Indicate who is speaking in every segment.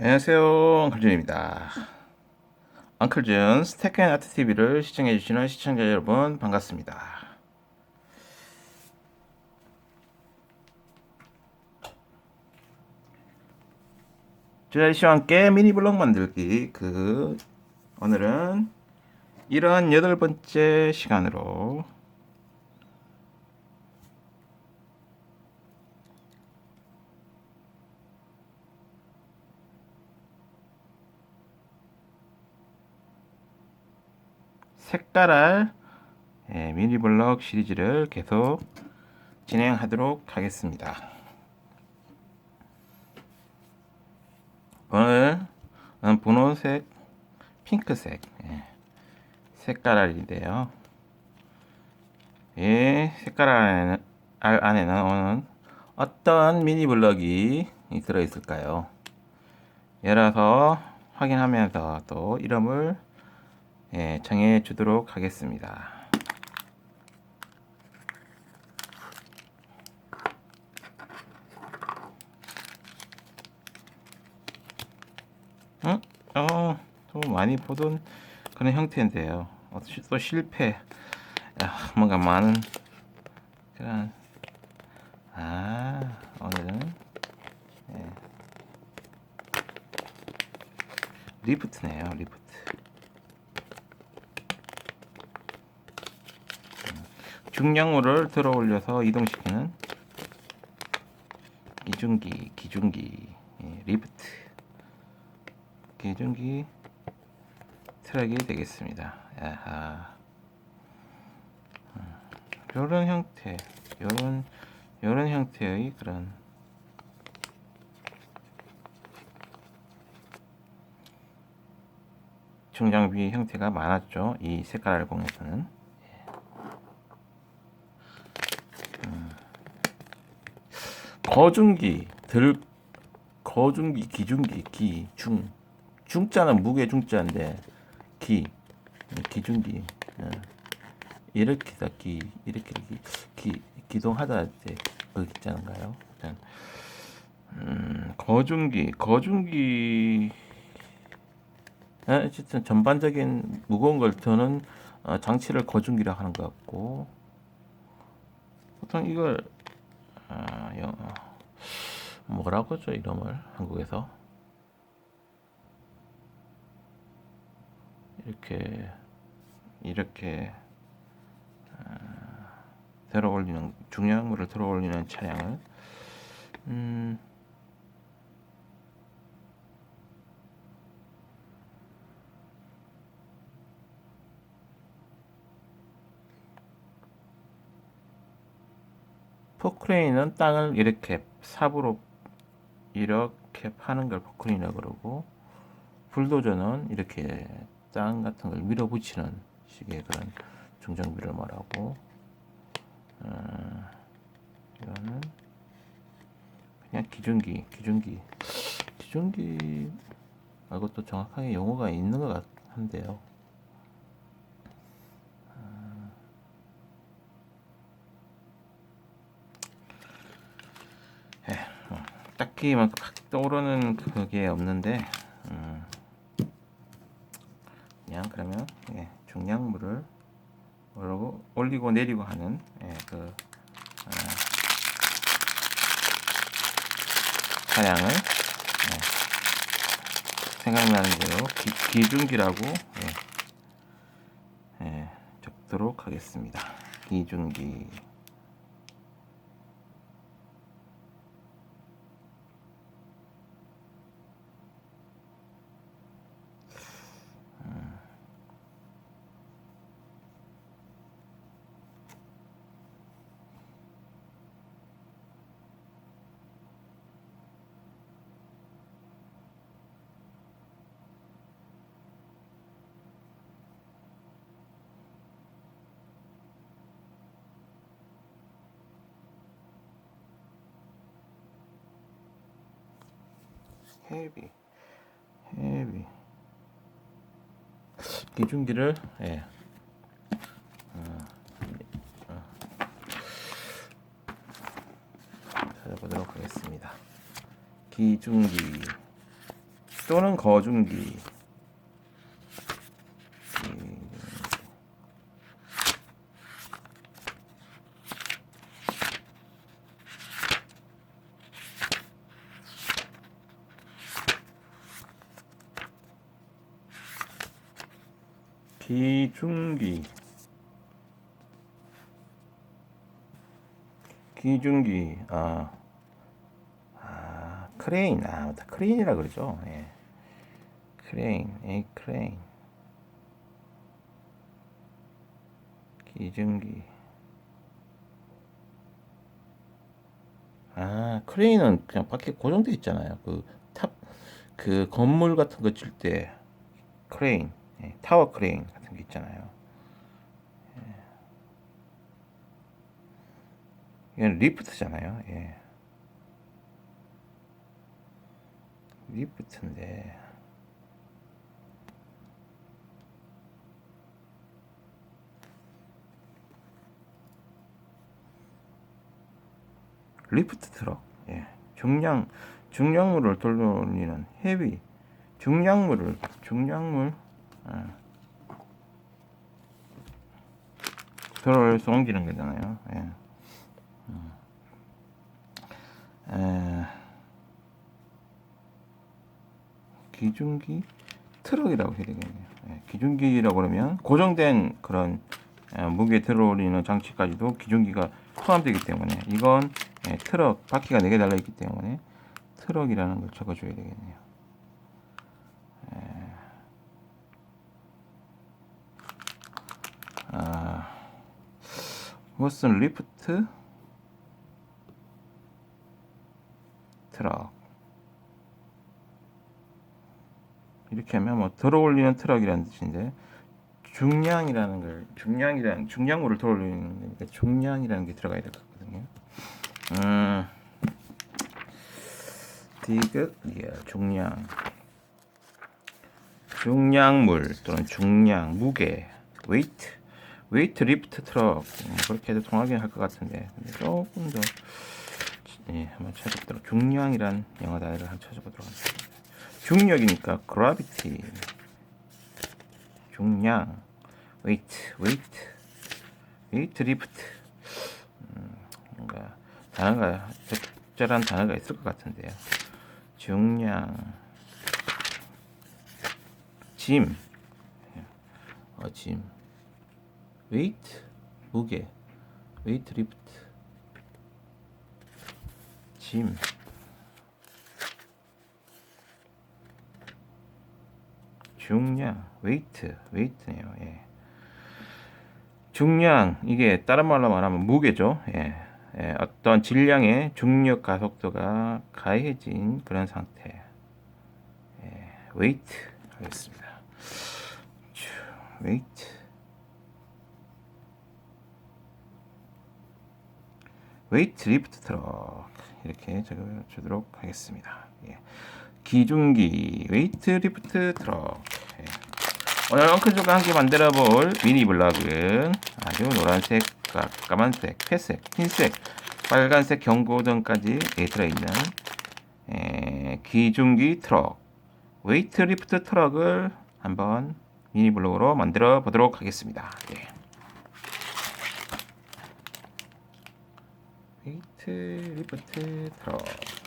Speaker 1: 안녕하세요. 엉클준입니다. 엉클준 스테크 앤 아트 TV를 시청해주시는 시청자 여러분 반갑습니다. 씨와 함께 미니 블록 만들기 그 오늘은 이런 여덟 번째 시간으로 색깔알 예, 미니블럭 시리즈를 계속 진행하도록 하겠습니다. 오늘은 분홍색, 핑크색 예, 색깔알인데요. 이 색깔알 안에는, 안에는 오늘 어떤 미니블럭이 들어있을까요? 열어서 확인하면서 또 이름을 예, 정해 주도록 하겠습니다. 응? 어, 또 많이 보던 그런 형태인데요. 어, 시- 또 실패. 야, 뭔가 많은 그런 아 오늘은 예. 리프트네요, 리프트. 중량물을 들어 올려서 이동시키는 기중기, 기중기, 예, 리프트, 기중기 트랙이 되겠습니다. 야하. 이런 형태, 이런 이런 형태의 그런 중장비 형태가 많았죠. 이 색깔 알공에서는. 거중기 들 거중기 기중기 기중 중자는 무게 중자인데 기 기중기 어. 이렇게다 기 이렇게 기, 기 기동하다 때그 있잖아요. 일단 음, 거중기 거중기 에, 어쨌든 전반적인 무거운 걸 드는 어, 장치를 거중기라 하는 것 같고 보통 이걸 아, 영, 뭐라고 하죠 이름을 한국에서? 이렇게 이렇게 아, 들어 올리는 중량물을 들어 올리는 차량을 음, 포크레인은 땅을 이렇게 삽으로 이렇게 파는 걸 포크레인이라고 그러고 불도저는 이렇게 땅 같은 걸 밀어붙이는 식의 그런 중장비를 말하고 어, 이거는 그냥 기중기 기중기 기중기 말고 또 정확하게 용어가 있는 것 같은데요. 딱히 막 떠오르는 그게 없는데 음, 그냥 그러면 예, 중량물을 올리고, 올리고 내리고 하는 예, 그 아, 차량을 예, 생각나는 대로 기, 기중기라고 예, 예, 적도록 하겠습니다. 기중기 헤비 헤비 기중기를 예. 어, 어. 찾아보도록 하겠습니다. 기중기 또는 거중기. 기중기 아, 아 크레인 아 맞다. 크레인이라 그러죠. 예. 크레인 에 크레인. 기중기. 아 크레인은 그냥 밖에 고정돼 있잖아요. 그탑그 건물 같은 거 칠 때 크레인 예, 타워 크레인 같은 게 있잖아요. 이건 리프트잖아요. 예. 리프트인데 리프트 트럭. 예. 중량 중량물을 돌리는 헤비 중량물을 중량물 아. 들어서 옮기는 거잖아요. 예. 음. 에, 기중기 트럭이라고 해야 되겠네요. 예, 기중기라고 그러면 고정된 그런 에, 무게 들어올리는 장치까지도 기중기가 포함되기 때문에 이건 예, 트럭 바퀴가 4개 달려 있기 때문에 트럭이라는 걸 적어줘야 되겠네요. 아, 이것은 리프트 트럭 이렇게 하면 뭐 들어올리는 트럭이라는 뜻인데 중량이라는 걸 중량이라는 중량물을 들어올리는 거니까 중량이라는 게 들어가야 될 것 같거든요. 음, 디귿 예, 중량. 중량물 또는 중량 무게 웨이트 웨이트 리프트 트럭. 뭐 그렇게 해도 통하긴 할 것 같은데 조금 더 예, 한번 찾아보도록. 중량이란 영어 단어를 한번 찾아보도록 하겠습니다. 중력이니까 gravity. 중량. 웨이트 리프트 음, 뭔가 단어가 적절한 단어가 있을 것 같은데요. 중량. 짐. 어, 짐. 웨이트 무게. 리프트 짐 중량 웨이트 웨이트네요 예. 중량 이게 다른 말로 말하면 무게죠 예. 예. 어떤 질량의 중력 가속도가 가해진 그런 상태 예. 웨이트 하겠습니다 웨이트 웨이트 리프트 트럭 이렇게 적어주도록 하겠습니다. 예. 기중기 웨이트 리프트 트럭 예. 오늘 엉클족과 함께 만들어 볼 미니 블럭은 아주 노란색, 까만색, 회색, 흰색, 빨간색 경고등까지 들어있는 예, 기중기 트럭 웨이트 리프트 트럭을 한번 미니 블록으로 만들어 보도록 하겠습니다. 예. 리프트 리프트. 드롭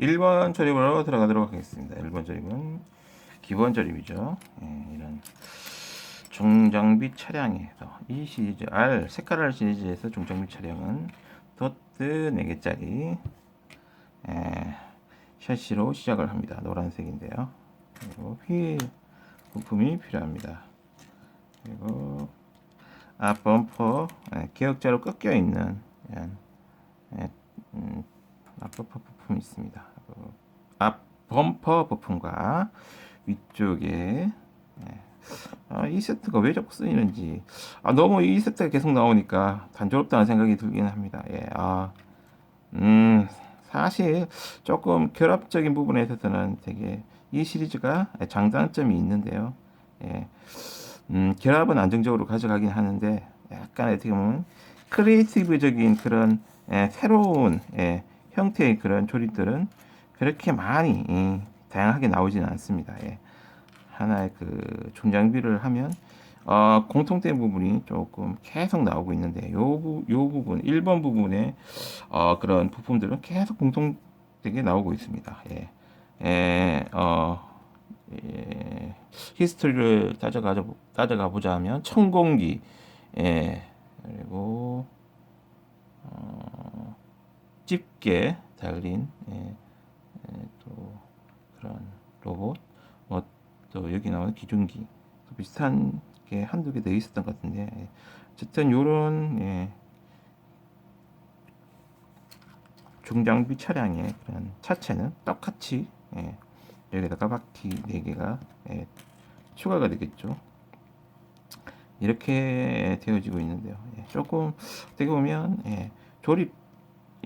Speaker 1: 1번 조립으로 들어가도록 하겠습니다. 1번 조립은 기본 조립이죠. 예, 이런 중장비 차량에서 이 시리즈 R 색깔 시리즈에서 중장비 차량은 도트 4개짜리 예, 샤시로 시작을 합니다. 노란색인데요. 그리고 휠 부품이 필요합니다. 그리고 앞 범퍼 예, 기역자로 꺾여 있는 예, 음, 앞 범퍼 부품이 있습니다. 그리고 앞 범퍼 부품과 위쪽에 예, 아, 이 세트가 왜 자꾸 쓰이는지 아, 너무 이 세트가 계속 나오니까 단조롭다는 생각이 들긴 합니다. 예, 아, 음, 사실 조금 결합적인 부분에 있어서는 되게 이 시리즈가 장단점이 있는데요. 예, 음, 결합은 안정적으로 가져가긴 하는데 약간 어떻게 보면 크리에이티브적인 그런 예, 새로운 예, 형태의 그런 조립들은 그렇게 많이 예, 다양하게 나오지는 않습니다. 예. 하나의 그 중장비를 하면 어, 공통된 부분이 조금 계속 나오고 있는데 요, 부, 요 부분 1번 부분에 어, 그런 부품들은 계속 공통되게 나오고 있습니다. 예. 예, 어, 예, 히스토리를 따져가 따져가 보자 하면 천공기 예, 그리고 어, 집게 달린 예, 예, 또 그런 로봇 뭐또 여기 나오는 기중기 또 비슷한 게 한두 개 더 있었던 것 같은데 예. 어쨌든 요런 예, 중장비 차량의 그런 차체는 똑같이 예, 여기다가 바퀴 4개가 예, 추가가 되겠죠. 이렇게 되어지고 있는데요. 예, 조금 어떻게 보면 예, 조립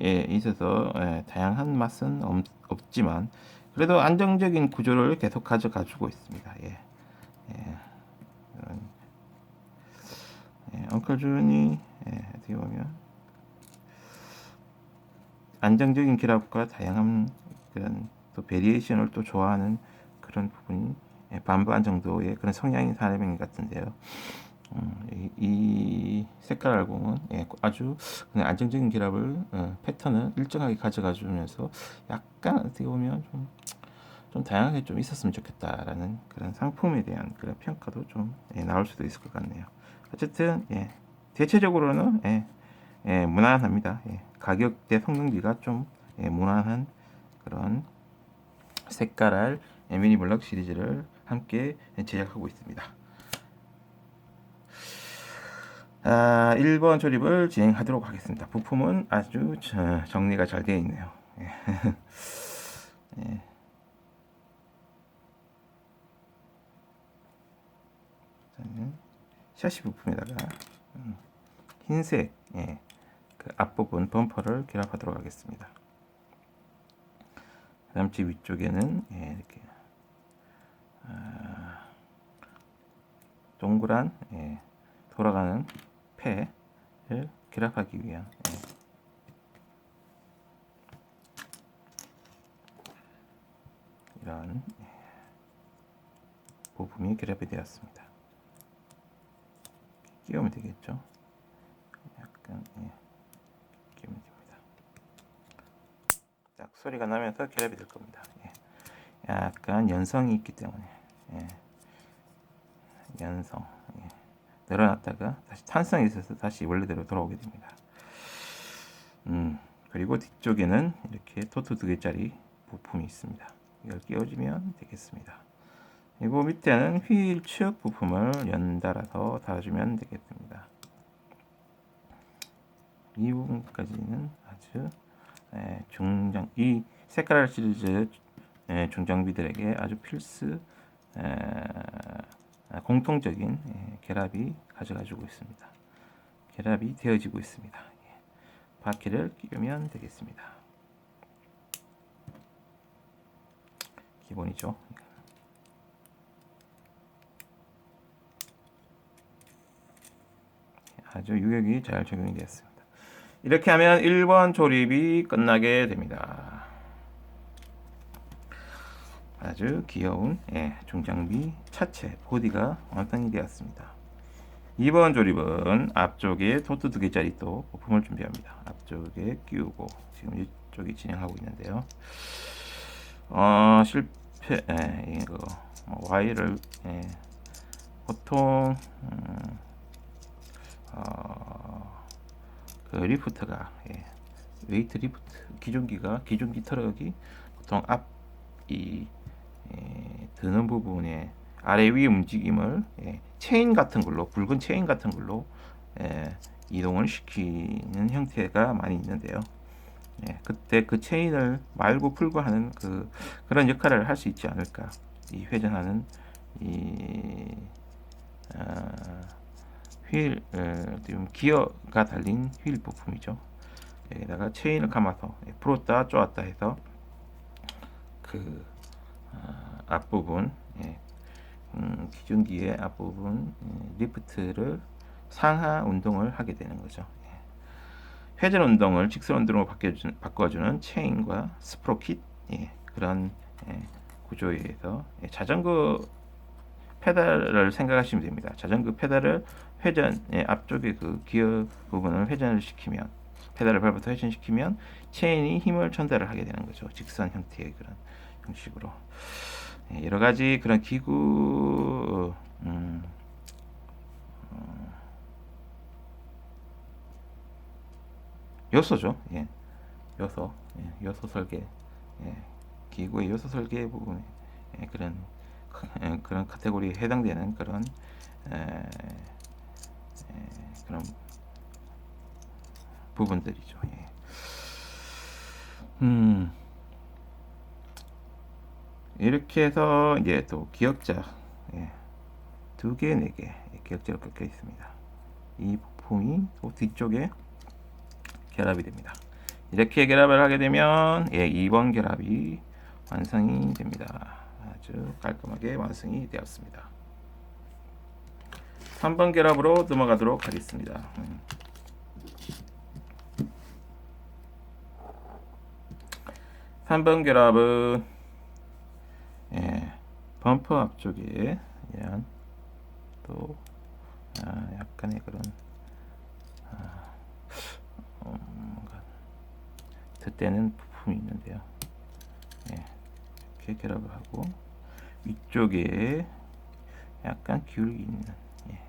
Speaker 1: 에 있어서 예, 다양한 맛은 없, 없지만 그래도 안정적인 구조를 계속 가져가지고 있습니다. 예, 예, 예, 엉클 준이 예, 어떻게 보면 안정적인 결합과 다양한 그런 또 베리에이션을 또 좋아하는 그런 부분이 예, 반반 정도의 그런 성향인 사람인 것 같은데요. 음, 이, 이 색깔 알공은 예, 아주 그냥 안정적인 결합을 어, 패턴을 일정하게 가져가 주면서 약간 어떻게 보면 좀, 좀 다양하게 좀 있었으면 좋겠다라는 그런 상품에 대한 그런 평가도 좀 예, 나올 수도 있을 것 같네요. 어쨌든 예, 대체적으로는 예, 예, 무난합니다. 예, 가격 대 성능비가 좀 예, 무난한 그런 색깔알 미니 블럭 시리즈를 함께 제작하고 있습니다. 아, 1번 조립을 진행하도록 하겠습니다. 부품은 아주 저, 정리가 잘 되어 있네요. 예. 예. 샤시 부품에다가 음, 흰색 예, 그 앞부분 범퍼를 결합하도록 하겠습니다. 집 위쪽에는 예, 이렇게 아, 동그란 예, 돌아가는 폐를 결합하기 위한 예. 이런 예, 부품이 결합이 되었습니다. 끼우면 되겠죠? 약간 예, 끼우면 됩니다. 딱 소리가 나면서 결합이 될 겁니다. 예. 약간 연성이 있기 때문에 예. 연성 예. 늘어났다가 다시 탄성이 있어서 다시 원래대로 돌아오게 됩니다. 음, 그리고 뒤쪽에는 이렇게 토트 두 개짜리 부품이 있습니다. 이걸 끼워주면 되겠습니다. 그리고 밑에는 휠 추역 부품을 연달아서 달아주면 되겠습니다. 이 부분까지는 아주 예, 중장 이 색깔 시리즈 예, 중장비들에게 아주 필수 에, 공통적인 예, 결합이 가져가지고 있습니다. 결합이 되어지고 있습니다. 예, 바퀴를 끼우면 되겠습니다. 기본이죠. 아주 유격이 잘 적용이 되었습니다. 이렇게 하면 1번 조립이 끝나게 됩니다. 아주 귀여운 예, 중장비 차체 보디가 완성이 되었습니다. 2번 조립은 앞쪽에 토트 두 개짜리 또 부품을 준비합니다. 앞쪽에 끼우고 지금 이쪽이 진행하고 있는데요. 어, 실패 예, 이거 뭐 와이를 예, 보통 음, 어, 그 리프트가 예, 웨이트 리프트 기존기가 기존기 트럭이 보통 앞이 드는 부분에 아래 위 움직임을 예, 체인 같은 걸로 굵은 체인 같은 걸로 예, 이동을 시키는 형태가 많이 있는데요. 예, 그때 그 체인을 말고 풀고 하는 그 그런 역할을 할 수 있지 않을까. 이 회전하는 이 어, 휠 어, 기어가 달린 휠 부품이죠. 여기다가 체인을 감아서 예, 풀었다 쪼았다 해서 그 어, 앞부분 예, 음, 기준기의 앞부분 예, 리프트를 상하 운동을 하게 되는 거죠. 예. 회전 운동을 직선 운동으로 바꿔주는, 바꿔주는 체인과 스프로킷 예, 그런 예, 구조에 의해서 예, 자전거 페달을 생각하시면 됩니다. 자전거 페달을 회전 예, 앞쪽에 그 기어 부분을 회전을 시키면 페달을 밟아서 회전시키면 체인이 힘을 전달을 하게 되는 거죠. 직선 형태의 그런 형식으로 예, 여러 가지 그런 기구 음, 어, 요소죠. 예. 요소, 예. 요소 설계, 예. 기구의 요소 설계 부분에 예. 그런 예. 그런 카테고리에 해당되는 그런 에, 에, 그런 부분들이죠. 예. 음. 이렇게 해서 이제 또 기역자 예. 두 개, 네 개 기역자로 꺾여 있습니다. 이 부품이 또 뒤쪽에 결합이 됩니다. 이렇게 결합을 하게 되면 예, 2번 결합이 완성이 됩니다. 아주 깔끔하게 완성이 되었습니다. 3번 결합으로 넘어가도록 하겠습니다. 음. 3번 결합은 예, 범퍼 앞쪽에 이런 또 아, 약간의 그런 아, 어, 뭔가 덧대는 부품이 있는데요. 예, 이렇게 결합을 하고 위쪽에 약간 기울기 있는 예,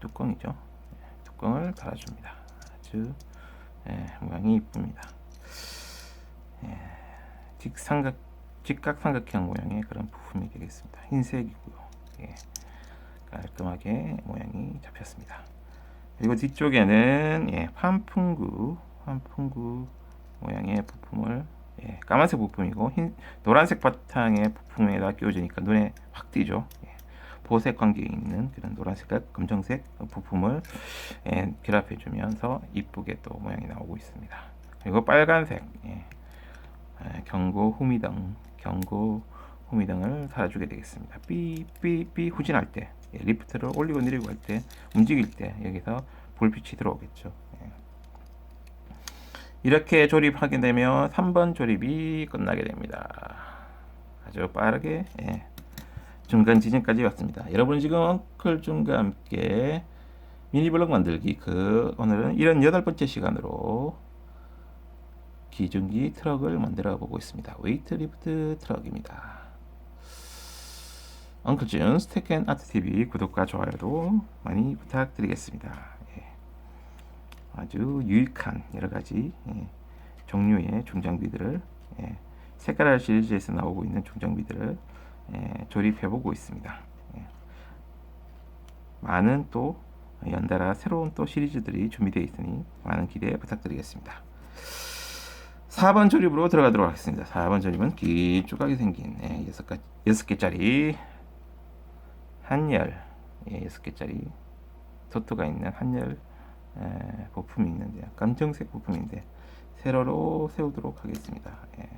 Speaker 1: 뚜껑이죠. 예, 뚜껑을 달아줍니다. 아주 예, 모양이 이쁩니다. 예, 직삼각 직각삼각형 모양의 그런 부품이 되겠습니다. 흰색이고요. 예, 깔끔하게 모양이 잡혔습니다. 그리고 뒤쪽에는 예, 환풍구 환풍구 모양의 부품을 예, 까만색 부품이고 흰 노란색 바탕의 부품에다 끼워주니까 눈에 확 띄죠. 예, 보색 관계에 있는 그런 노란색과 검정색 부품을 예, 결합해주면서 이쁘게 또 모양이 나오고 있습니다. 그리고 빨간색 예, 예, 경고 후미등 경고 후미등을 달아주게 되겠습니다. 삐삐삐 후진할 때 예, 리프트를 올리고 내리고 할 때 움직일 때 여기서 불빛이 들어오겠죠. 예. 이렇게 조립하게 되면 3번 조립이 끝나게 됩니다. 아주 빠르게 예. 중간 지점까지 왔습니다. 여러분 지금 엉클 중과 함께 미니블록 만들기 그 오늘은 78번째 시간으로 기중기 트럭을 만들어 보고 있습니다. 웨이트 리프트 트럭입니다. 엉클 준 스테켄 아트 TV 구독과 좋아요도 많이 부탁드리겠습니다. 예. 아주 유익한 여러 가지 예. 종류의 중장비들을 예. 색깔 시리즈에서 나오고 있는 중장비들을 예. 조립해 보고 있습니다. 예. 많은 또 연달아 새로운 또 시리즈들이 준비되어 있으니 많은 기대 부탁드리겠습니다. 4번 조립으로 들어가도록 하겠습니다. 4번 조립은 길쭉하게 생긴 예, 6가, 6개짜리 한열 예, 6개짜리 도트가 있는 한열 예, 부품이 있는데요. 검정색 부품인데 세로로 세우도록 하겠습니다. 예,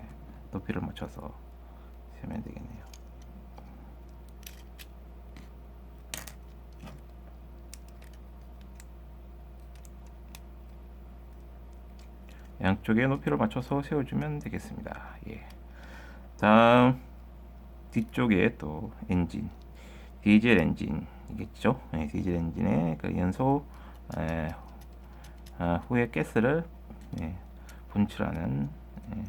Speaker 1: 높이를 맞춰서 세우면 되겠네요. 양쪽에 높이를 맞춰서 세워주면 되겠습니다. 예. 다음 뒤쪽에 또 엔진 디젤 엔진이겠죠. 예, 디젤 엔진의 그 연소 에, 아, 후에 가스를 예, 분출하는 예,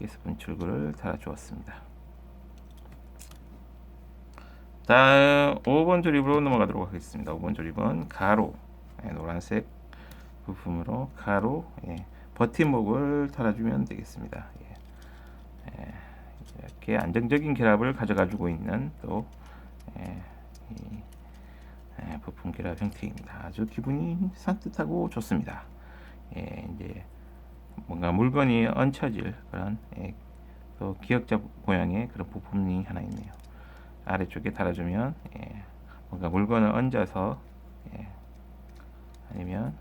Speaker 1: 가스 분출구를 달아주었습니다. 다음 5번 조립으로 넘어가도록 하겠습니다. 5번 조립은 가로 예, 노란색 부품으로 가로 예, 버팀목을 달아주면 되겠습니다. 예. 이렇게 안정적인 결합을 가져가지고 있는 또 예, 이, 예, 부품 결합 형태입니다. 아주 기분이 산뜻하고 좋습니다. 예, 이제 뭔가 물건이 얹혀질 그런 예, 또 기역자 모양의 그런 부품이 하나 있네요. 아래쪽에 달아주면 예, 뭔가 물건을 얹어서 예, 아니면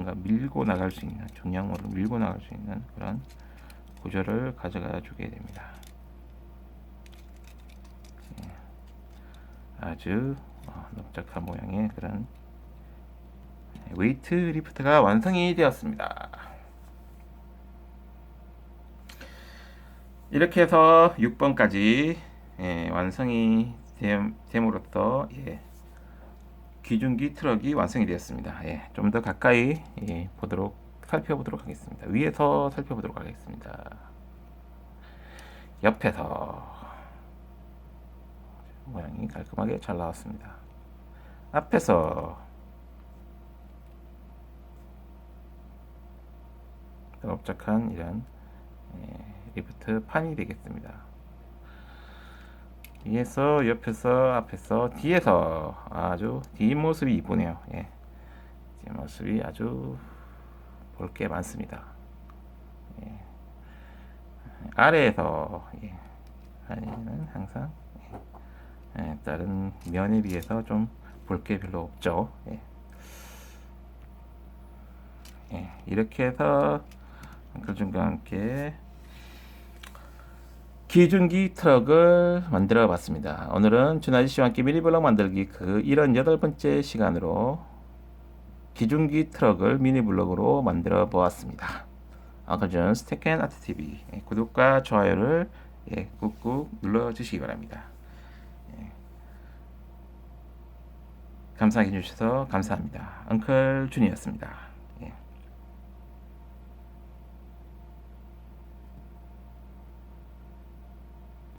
Speaker 1: 뭔가 밀고 나갈 수 있는 중량으로 밀고 나갈 수 있는 그런 구조를 가져가 주게 됩니다. 예, 아주 어, 넓적한 모양의 그런 웨이트 리프트가 완성이 되었습니다. 이렇게 해서 6번까지 예, 완성이 됨, 됨으로써 예, 기중기 트럭이 완성이 되었습니다. 예, 좀 더 가까이 예, 보도록 살펴보도록 하겠습니다. 위에서 살펴보도록 하겠습니다. 옆에서 모양이 깔끔하게 잘 나왔습니다. 앞에서 넓적한 이런 예, 리프트 판이 되겠습니다. 위에서 옆에서 앞에서 뒤에서 아주 뒷모습이 이쁘네요. 예. 뒷모습이 아주 볼 게 많습니다. 예. 아래에서 예. 아래는 항상 예. 예, 다른 면에 비해서 좀 볼 게 별로 없죠. 예. 예, 이렇게 해서 글중과 함께 기중기 트럭을 만들어 봤습니다. 오늘은 준아지 씨와 함께 미니블럭 만들기 그 78번째 시간으로 기중기 트럭을 미니블럭으로 만들어 보았습니다. 아까 전 스테켄 아트 TV 예, 구독과 좋아요를 예, 꾹꾹 눌러 주시기 바랍니다. 예. 감사해 주셔서 감사합니다. 엉클 준이었습니다.